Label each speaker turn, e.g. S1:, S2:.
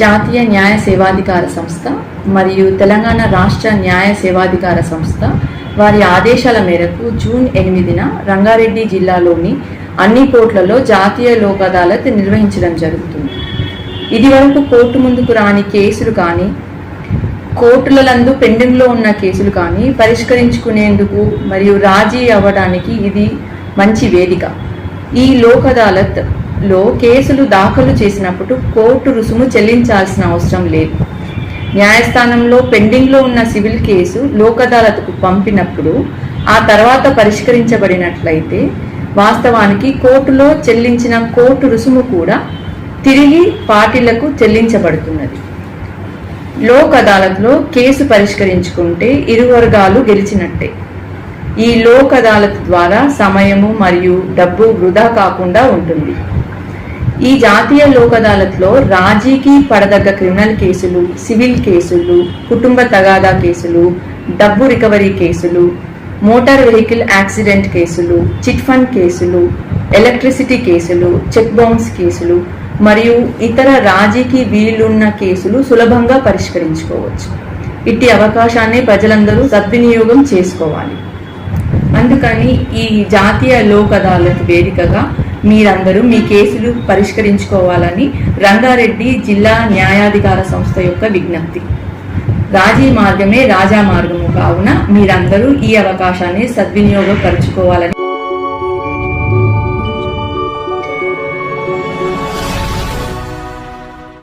S1: జాతీయ న్యాయ సేవాధికార సంస్థ మరియు తెలంగాణ రాష్ట్ర న్యాయ సేవాధికార సంస్థ వారి ఆదేశాల మేరకు జూన్ ఎనిమిదిన రంగారెడ్డి జిల్లాలోని అన్ని కోర్టులలో జాతీయ లోక్ అదాలత్ నిర్వహించడం జరుగుతుంది. ఇది వరకు కోర్టు ముందుకు రాని కేసులు కానీ కోర్టులందు పెండింగ్లో ఉన్న కేసులు కానీ పరిష్కరించుకునేందుకు మరియు రాజీ అవ్వడానికి ఇది మంచి వేదిక. ఈ లోక్ అదాలత్ లో కేసులు దాఖలు చేసినప్పుడు కోర్టు రుసుము చెల్లించాల్సిన అవసరం లేదు. న్యాయస్థానంలో పెండింగ్లో ఉన్న సివిల్ కేసు లోక్ అదాలత్కు పంపినప్పుడు ఆ తర్వాత పరిష్కరించబడినట్లయితే వాస్తవానికి కోర్టులో చెల్లించిన కోర్టు రుసుము కూడా తిరిగి పార్టీలకు చెల్లించబడుతున్నది. లోక్ అదాలత్లో కేసు పరిష్కరించుకుంటే ఇరు వర్గాలు గెలిచినట్టే. ఈ లోక్ అదాలత్ ద్వారా సమయము మరియు డబ్బు వృధా కాకుండా ఉంటుంది. ఈ జాతీయ లోక్ అదాలత్లో రాజీకి పడదగ్గ క్రిమినల్ కేసులు సివిల్ కేసులు కుటుంబ తగాదా కేసులు డబ్బు రికవరీ కేసులు మోటార్ వెహికల్ యాక్సిడెంట్ కేసులు చిట్ ఫండ్ కేసులు ఎలక్ట్రిసిటీ కేసులు చెక్ బౌన్స్ కేసులు మరియు ఇతర రాజీకి వీలున్న కేసులు సులభంగా పరిష్కరించుకోవచ్చు. ఇట్టి అవకాశాన్ని ప్రజలందరూ సద్వినియోగం చేసుకోవాలి. అందుకని ఈ జాతీయ లోక్ అదాలత్ వేదికగా మీరందరూ మీ కేసులు పరిష్కరించుకోవాలని రంగారెడ్డి జిల్లా న్యాయాధికార సంస్థ యొక్క విజ్ఞప్తి. రాజీ మార్గమే రాజా మార్గము కావున మీరందరూ ఈ అవకాశాన్ని సద్వినియోగపరుచుకోవాలని